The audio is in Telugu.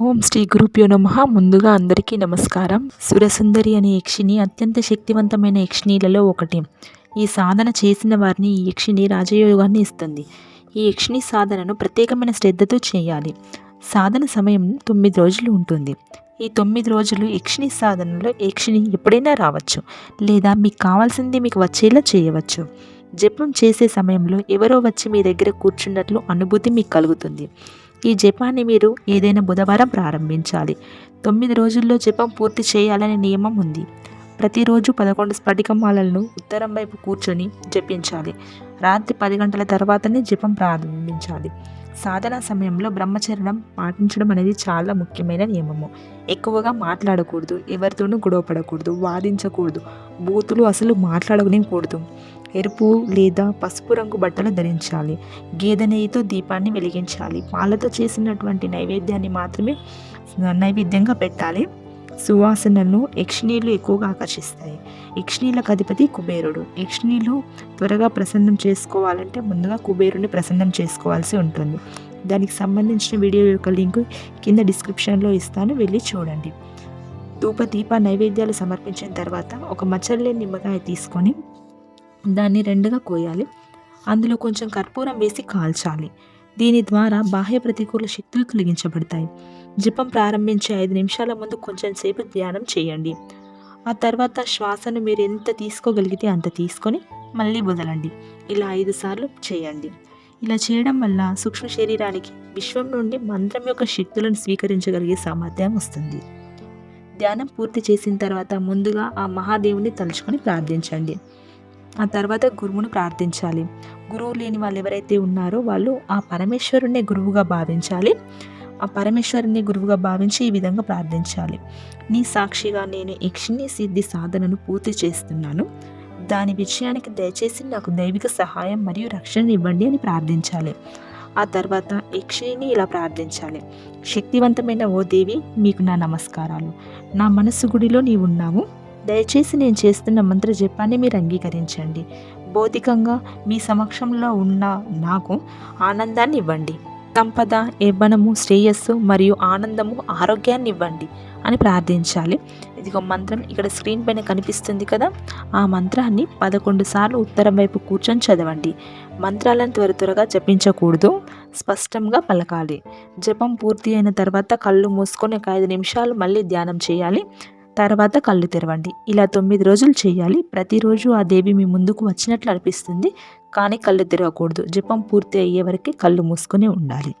ఓం శ్రీ గురుభ్యో నమ. ముందుగా అందరికీ నమస్కారం. సురసుందరి అనే యక్షిని అత్యంత శక్తివంతమైన యక్షిణీలలో ఒకటి. ఈ సాధన చేసిన వారిని ఈ యక్షిని రాజయోగాన్ని ఇస్తుంది. ఈ యక్షిని సాధనను ప్రత్యేకమైన శ్రద్ధతో చేయాలి. సాధన సమయం తొమ్మిది రోజులు ఉంటుంది. ఈ తొమ్మిది రోజులు యక్షిని సాధనలో యక్షిని ఎప్పుడైనా రావచ్చు. లేదా మీకు కావాల్సింది మీకు వచ్చేలా చేయవచ్చు. జపం చేసే సమయంలో ఎవరో వచ్చి మీ దగ్గర కూర్చున్నట్లు అనుభూతి మీకు కలుగుతుంది. ఈ జపాన్ని మీరు ఏదైనా బుధవారం ప్రారంభించాలి. తొమ్మిది రోజుల్లో జపం పూర్తి చేయాలనే నియమం ఉంది. ప్రతిరోజు పదకొండు స్ఫటికమాలను ఉత్తరం వైపు కూర్చొని జపించాలి. రాత్రి పది గంటల తర్వాతనే జపం ప్రారంభించాలి. సాధన సమయంలో బ్రహ్మచరణం పాటించడం అనేది చాలా ముఖ్యమైన నియమము. ఎక్కువగా మాట్లాడకూడదు ఎవరితోనూ గొడవపడకూడదు వాదించకూడదు బూతులు అసలు మాట్లాడకూడదు ఎరుపు లేదా పసుపు రంగు బట్టలు ధరించాలి గేదె నెయ్యితో దీపాన్ని వెలిగించాలి పాలతో చేసినటువంటి నైవేద్యాన్ని మాత్రమే నైవేద్యంగా పెట్టాలి. సువాసనను యక్షిణీలు ఎక్కువగా ఆకర్షిస్తాయి. యక్షిణీలకు అధిపతి కుబేరుడు. యక్షిణీలు త్వరగా ప్రసన్నం చేసుకోవాలంటే ముందుగా కుబేరుని ప్రసన్నం చేసుకోవాల్సి ఉంటుంది. దానికి సంబంధించిన వీడియో యొక్క లింక్ కింద డిస్క్రిప్షన్లో ఇస్తాను. వెళ్ళి చూడండి. ధూప దీప నైవేద్యాలు సమర్పించిన తర్వాత ఒక మచ్చల్లే నిమ్మకాయ తీసుకొని దాన్ని రెండుగా కోయాలి. అందులో కొంచెం కర్పూరం వేసి కాల్చాలి. దీని ద్వారా బాహ్య ప్రతికూల శక్తులు తొలగించబడతాయి. జపం ప్రారంభించే ఐదు నిమిషాల ముందు కొంచెం సేపు ధ్యానం చేయండి. ఆ తర్వాత శ్వాసను మీరు ఎంత తీసుకోగలిగితే అంత తీసుకొని మళ్ళీ వదలండి. ఇలా ఐదు సార్లు చేయండి. ఇలా చేయడం వల్ల సూక్ష్మ శరీరానికి విశ్వం నుండి మంత్రం యొక్క శక్తులను స్వీకరించగలిగే సామర్థ్యం వస్తుంది. ధ్యానం పూర్తి చేసిన తర్వాత ముందుగా ఆ మహాదేవుని తలుచుకొని ప్రార్థించండి. ఆ తర్వాత గురువును ప్రార్థించాలి. గురువు లేని వాళ్ళు ఎవరైతే ఉన్నారో వాళ్ళు ఆ పరమేశ్వరుణ్ణి గురువుగా భావించాలి. ఆ పరమేశ్వరుని గురువుగా భావించి ఈ విధంగా ప్రార్థించాలి. నీ సాక్షిగా నేను యక్షిణి సిద్ధి సాధనను పూర్తి చేస్తున్నాను. దాని విషయానికి దయచేసి నాకు దైవిక సహాయం మరియు రక్షణ ఇవ్వండి అని ప్రార్థించాలి. ఆ తర్వాత యక్షిణిని ఇలా ప్రార్థించాలి. శక్తివంతమైన ఓ దేవి మీకు నా నమస్కారాలు. నా మనసు గుడిలో నీవు ఉన్నావు. దయచేసి నేను చేస్తున్న మంత్ర జపాన్ని మీరు అంగీకరించండి. భౌతికంగా మీ సమక్షంలో ఉన్న నాకు ఆనందాన్ని ఇవ్వండి. సంపద యవ్వనము శ్రేయస్సు మరియు ఆనందము ఆరోగ్యాన్ని ఇవ్వండి అని ప్రార్థించాలి. ఇదిగో మంత్రం ఇక్కడ స్క్రీన్ పైన కనిపిస్తుంది కదా? ఆ మంత్రాన్ని పదకొండు సార్లు ఉత్తరం వైపు కూర్చొని చదవండి. మంత్రాలను త్వర త్వరగా జపించకూడదు. స్పష్టంగా పలకాలి. జపం పూర్తి అయిన తర్వాత కళ్ళు మూసుకొని ఒక ఐదు నిమిషాలు మళ్ళీ ధ్యానం చేయాలి. తర్వాత కళ్ళు తెరవండి. ఇలా తొమ్మిది రోజులు చేయాలి. ప్రతిరోజు ఆ దేవి మీ ముందుకు వచ్చినట్లు అనిపిస్తుంది. కానీ కళ్ళు తెరవకూడదు. జపం పూర్తి అయ్యే వరకు కళ్ళు మూసుకొని ఉండాలి.